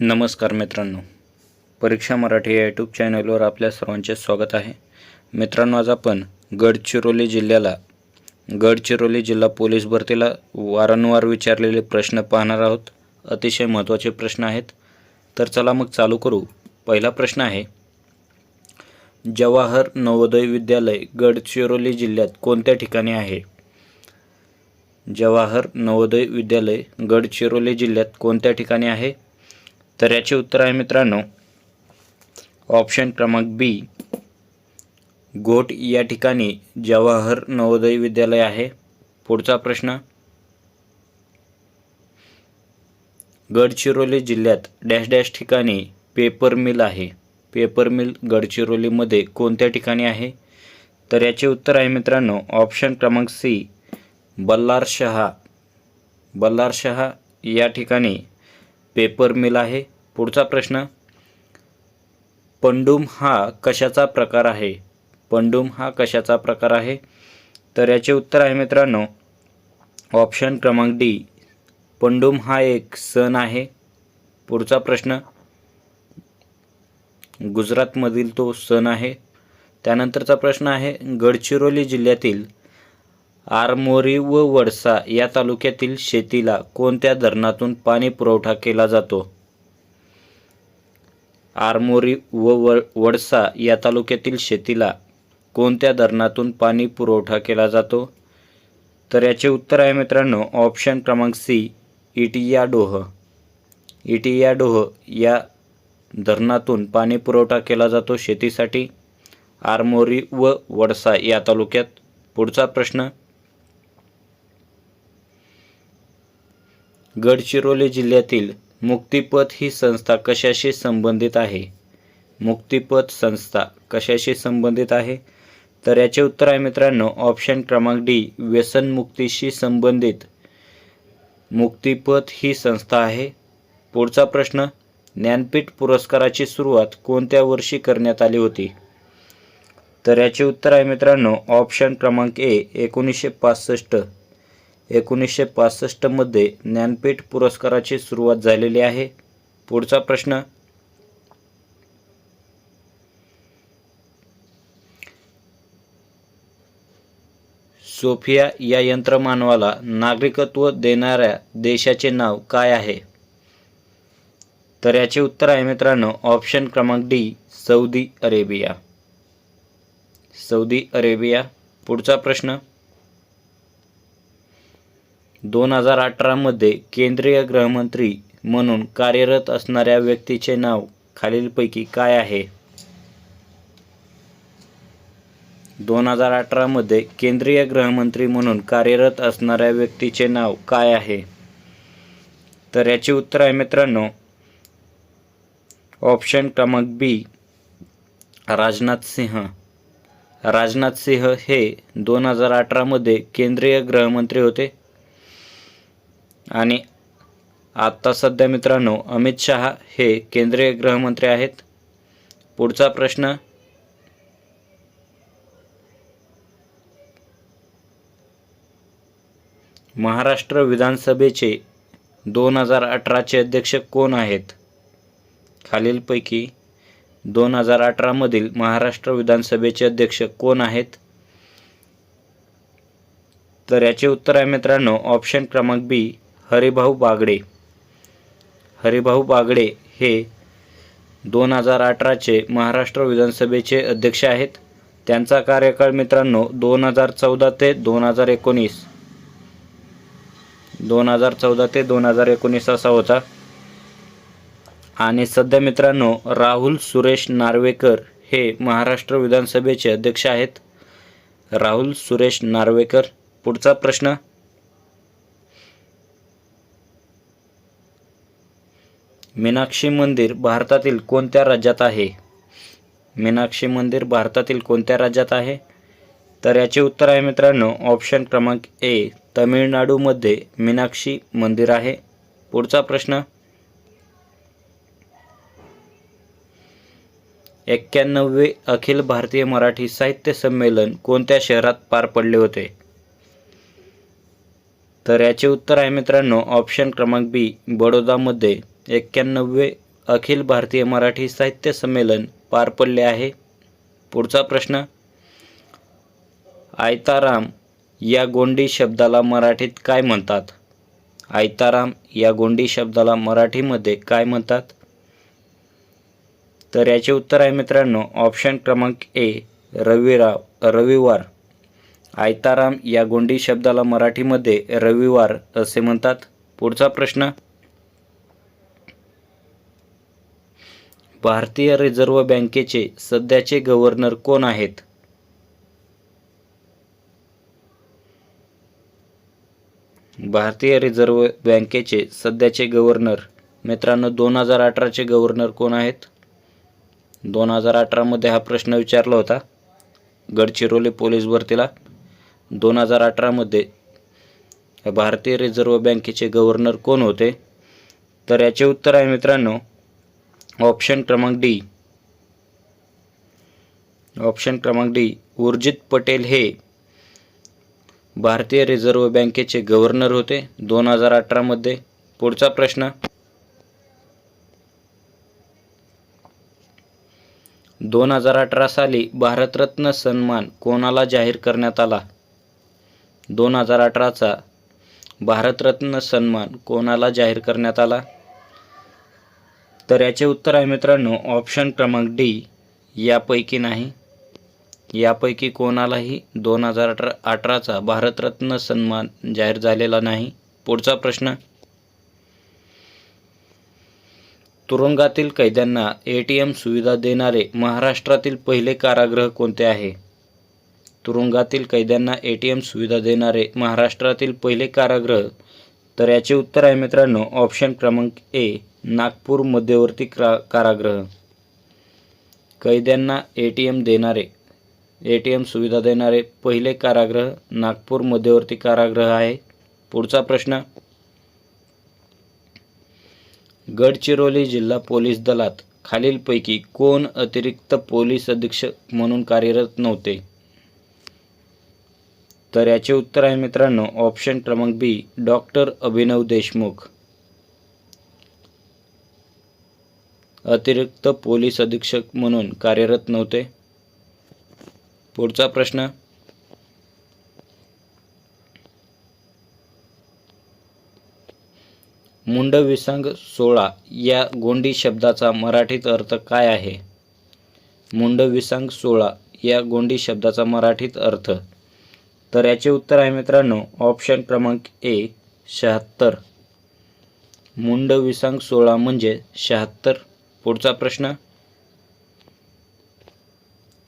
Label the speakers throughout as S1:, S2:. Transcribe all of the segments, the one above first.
S1: नमस्कार मित्रांनो. परीक्षा मराठी या यूट्यूब चॅनलवर आपल्या सर्वांचे स्वागत आहे. मित्रांनो आज आपण गडचिरोली जिल्ह्याला गडचिरोली जिल्हा पोलीस भरतीला वारंवार विचारलेले प्रश्न पाहणार आहोत. अतिशय महत्त्वाचे प्रश्न आहेत. तर चला मग चालू करू. पहिला प्रश्न आहे जवाहर नवोदय विद्यालय गडचिरोली जिल्ह्यात कोणत्या ठिकाणी आहे? जवाहर नवोदय विद्यालय गडचिरोली जिल्ह्यात कोणत्या ठिकाणी आहे? तर याचे उत्तर आहे मित्रांनो ऑप्शन क्रमांक बी घोट या ठिकाणी जवाहर नवोदय विद्यालय आहे. पुढचा प्रश्न. गडचिरोली जिल्ह्यात डॅश डॅश ठिकाणी पेपर मिल आहे. पेपर मिल गडचिरोलीमध्ये कोणत्या ठिकाणी आहे? तर याचे उत्तर आहे मित्रांनो ऑप्शन क्रमांक सी बल्लारशहा. बल्लारशहा या ठिकाणी पेपर मिल आहे. पुढचा प्रश्न. पंडुम हा कशाचा प्रकार आहे? पंडुम हा कशाचा प्रकार आहे? तर याचे उत्तर आहे मित्रांनो ऑप्शन क्रमांक डी पंडुम हा एक सण आहे. पुढचा प्रश्न. गुजरातमधील तो सण आहे. त्यानंतरचा प्रश्न आहे गडचिरोली जिल्ह्यातील आरमोरी व वडसा या तालुक्यातील शेतीला कोणत्या धरणातून पाणी पुरवठा केला जातो? आरमोरी व वडसा या तालुक्यातील शेतीला कोणत्या धरणातून पाणी पुरवठा केला जातो? तर याचे उत्तर आहे मित्रांनो ऑप्शन क्रमांक सी इटिया डोह इटिया डोह या धरणातून पाणी पुरवठा केला जातो शेतीसाठी. आरमोरी व वडसा या तालुक्यात पुढचा प्रश्न. गडचिरोली जिल्ह्यातील मुक्तिपथ ही संस्था कशाशी संबंधित आहे? मुक्तिपथ संस्था कशाशी संबंधित आहे? तर याचे उत्तर आहे मित्रांनो ऑप्शन क्रमांक डी व्यसनमुक्तीशी संबंधित. मुक्तिपथ ही संस्था आहे. पुढचा प्रश्न ज्ञानपीठ पुरस्काराची सुरुवात कोणत्या वर्षी करण्यात आली होती? तर याचे उत्तर आहे मित्रांनो ऑप्शन क्रमांक ए एकोणीसशे पासष्ट. एकोणीसशे पासष्टमध्ये ज्ञानपीठ पुरस्काराची सुरुवात झालेली आहे. पुढचा प्रश्न सोफिया या यंत्रमानवाला नागरिकत्व देणाऱ्या देशाचे नाव काय आहे? तर याचे उत्तर आहे मित्रांनो ऑप्शन क्रमांक D Saudi Arabia. Saudi Arabia. पुढचा प्रश्न दोन हजार अठरामध्ये केंद्रीय गृहमंत्री म्हणून कार्यरत असणाऱ्या व्यक्तीचे नाव खालीलपैकी काय आहे? दोन हजार अठरामध्ये केंद्रीय गृहमंत्री म्हणून कार्यरत असणाऱ्या व्यक्तीचे नाव काय आहे? तर याचे उत्तर आहे मित्रांनो ऑप्शन क्रमांक बी राजनाथ सिंह. राजनाथ सिंह हे दोन हजार अठरामध्ये केंद्रीय गृहमंत्री होते. आणि आत्ता सध्या मित्रांनो अमित शहा हे केंद्रीय गृहमंत्री आहेत. पुढचा प्रश्न महाराष्ट्र विधानसभेचे दोन हजार अठराचे अध्यक्ष कोण आहेत? खालीलपैकी दोन हजार अठरामधील महाराष्ट्र विधानसभेचे अध्यक्ष कोण आहेत? तर याचे उत्तर आहे मित्रांनो ऑप्शन क्रमांक बी हरिभाऊ बागडे. हरिभाऊ बागडे हे दोन हजार अठराचे महाराष्ट्र विधानसभेचे अध्यक्ष आहेत. त्यांचा कार्यकाळ मित्रांनो दोन हजार चौदा ते दोन हजार एकोणीस. दोन हजार चौदा ते दोन हजार एकोणीस असा होता. आणि सध्या मित्रांनो राहुल सुरेश नार्वेकर हे महाराष्ट्र विधानसभेचे अध्यक्ष आहेत. राहुल सुरेश नार्वेकर पुढचा प्रश्न. मीनाक्षी मंदिर भारतातील कोणत्या राज्यात आहे? मीनाक्षी मंदिर भारतातील कोणत्या राज्यात आहे? तर याचे उत्तर आहे मित्रांनो ऑप्शन क्रमांक ए तमिळनाडूमध्ये मीनाक्षी मंदिर आहे. पुढचा प्रश्न एक्क्याण्णववे अखिल भारतीय मराठी साहित्य संमेलन कोणत्या शहरात पार पडले होते? तर याचे उत्तर आहे मित्रांनो ऑप्शन क्रमांक बी बडोदामध्ये एक्क्याण्णववे अखिल भारतीय मराठी साहित्य संमेलन पार पडले आहे. पुढचा प्रश्न आयताराम या गोंडी शब्दाला मराठीत काय म्हणतात? आयताराम या गोंडी शब्दाला मराठीमध्ये काय म्हणतात? तर याचे उत्तर आहे मित्रांनो ऑप्शन क्रमांक ए रविराव रविवार. आयताराम या गोंडी शब्दाला मराठीमध्ये रविवार असे म्हणतात. पुढचा प्रश्न भारतीय रिझर्व्ह बँकेचे सध्याचे गव्हर्नर कोण आहेत? भारतीय रिझर्व्ह बँकेचे सध्याचे गव्हर्नर मित्रांनो दोन हजार अठराचे गव्हर्नर कोण आहेत? दोन हजार अठरामध्ये हा प्रश्न विचारला होता. गडचिरोली पोलीस भरतीला. दोन हजार अठरामध्ये भारतीय रिझर्व्ह बँकेचे गव्हर्नर कोण होते? तर याचे उत्तर आहे मित्रांनो ऑप्शन क्रमांक डी. ऑप्शन क्रमांक डी उर्जित पटेल हे भारतीय रिझर्व्ह बँकेचे गव्हर्नर होते दोन हजार अठरामध्ये पुढचा प्रश्न. दोन हजार अठरा साली भारतरत्न सन्मान कोणाला जाहीर करण्यात आला? दोन हजार अठराचा भारतरत्न सन्मान कोणाला जाहीर करण्यात आला? तर याचे उत्तर आहे मित्रांनो ऑप्शन क्रमांक डी यापैकी नाही. यापैकी कोणालाही दोन हजार अठरा अठराचा भारतरत्न सन्मान जाहीर झालेला नाही. पुढचा प्रश्न. तुरुंगातील कैद्यांना ए टी एम सुविधा देणारे महाराष्ट्रातील पहिले कारागृह कोणते आहे? तुरुंगातील कैद्यांना ए टी एम सुविधा देणारे महाराष्ट्रातील पहिले कारागृह. तर याचे उत्तर आहे मित्रांनो ऑप्शन क्रमांक ए नागपूर मध्यवर्ती क्रा कारागृह. कैद्यांना ए टी एम देणारे ए टी एम सुविधा देणारे पहिले कारागृह नागपूर मध्यवर्ती कारागृह आहे. पुढचा प्रश्न. गडचिरोली जिल्हा पोलीस दलात खालीलपैकी कोण अतिरिक्त पोलीस अधीक्षक म्हणून कार्यरत नव्हते? तर याचे उत्तर आहे मित्रांनो ऑप्शन क्रमांक बी डॉक्टर अभिनव देशमुख. अतिरिक्त पोलीस अधीक्षक म्हणून कार्यरत नव्हते. पुढचा प्रश्न. मुंडविसंग सोळा या गोंडी शब्दाचा मराठीत अर्थ काय आहे? मुंडविसंग सोळा या गोंडी शब्दाचा मराठीत अर्थ. तर याचे उत्तर आहे मित्रांनो ऑप्शन क्रमांक ए शहात्तर. मुंडविसंग सोळा म्हणजे शहात्तर. पुढचा प्रश्न.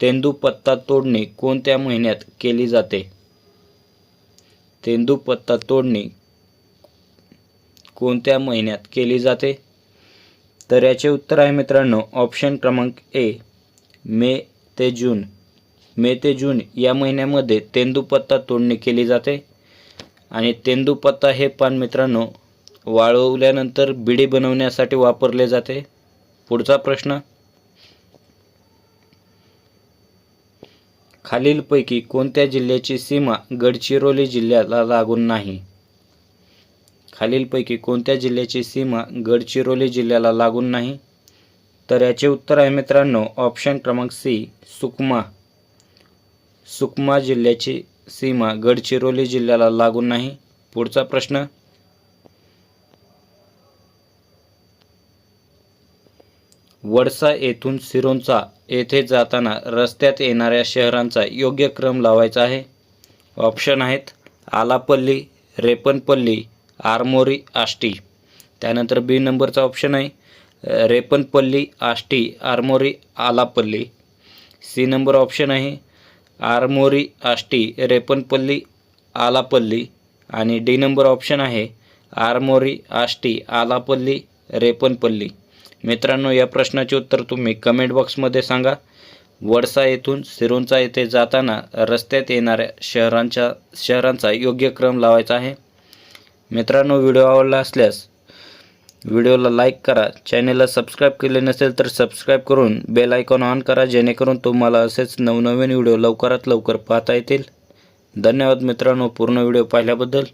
S1: तेंदूपत्ता तोडणी कोणत्या महिन्यात केली जाते? तेंदूपत्ता तोडणी कोणत्या महिन्यात केली जाते? तर याचे उत्तर आहे मित्रांनो ऑप्शन क्रमांक ए मे ते जून. मे ते जून या महिन्यामध्ये तेंदूपत्ता तोडणी केली जाते. आणि तेंदूपत्ता हे पान मित्रांनो वाळवल्यानंतर बिडी बनवण्यासाठी वापरले जाते. पुढचा प्रश्न. खालीलपैकी कोणत्या जिल्ह्याची सीमा गडचिरोली जिल्ह्याला लागून नाही? खालीलपैकी कोणत्या जिल्ह्याची सीमा गडचिरोली जिल्ह्याला लागून नाही? तर याचे उत्तर आहे मित्रांनो ऑप्शन क्रमांक सी सुकमा. सुकमा जिल्ह्याची सीमा गडचिरोली जिल्ह्याला लागून नाही. पुढचा प्रश्न. वडसा येथून सिरोंचा येथे जाताना रस्त्यात येणाऱ्या शहरांचा योग्य क्रम लावायचा आहे. ऑप्शन आहेत आलापल्ली रेपनपल्ली आरमोरी आष्टी. त्यानंतर बी नंबरचा ऑप्शन आहे Repanpalli Ashti Armori Allapalli. C number option आहे आरमोरी आष्टी रेपनपल्ली आलापल्ली. आणि डी नंबर ऑप्शन आहे आरमोरी आष्टी आलापल्ली रेपनपल्ली. मित्रांनो या प्रश्नाचे उत्तर तुम्ही कमेंट बॉक्समध्ये सांगा. वडसा येथून सिरोंचा येथे जाताना रस्त्यात येणाऱ्या शहरांच्या शहरांचा योग्य क्रम लावायचा आहे. मित्रांनो व्हिडिओ आवडला असल्यास व्हिडिओला लाईक करा. चॅनेलला सबस्क्राईब केले नसेल तर सबस्क्राईब करून बेल आयकॉन ऑन करा जेणेकरून तुम्हाला असेच नवनवीन व्हिडिओ लवकरात लवकर पाहता येतील. धन्यवाद मित्रांनो पूर्ण व्हिडिओ पाहिल्याबद्दल.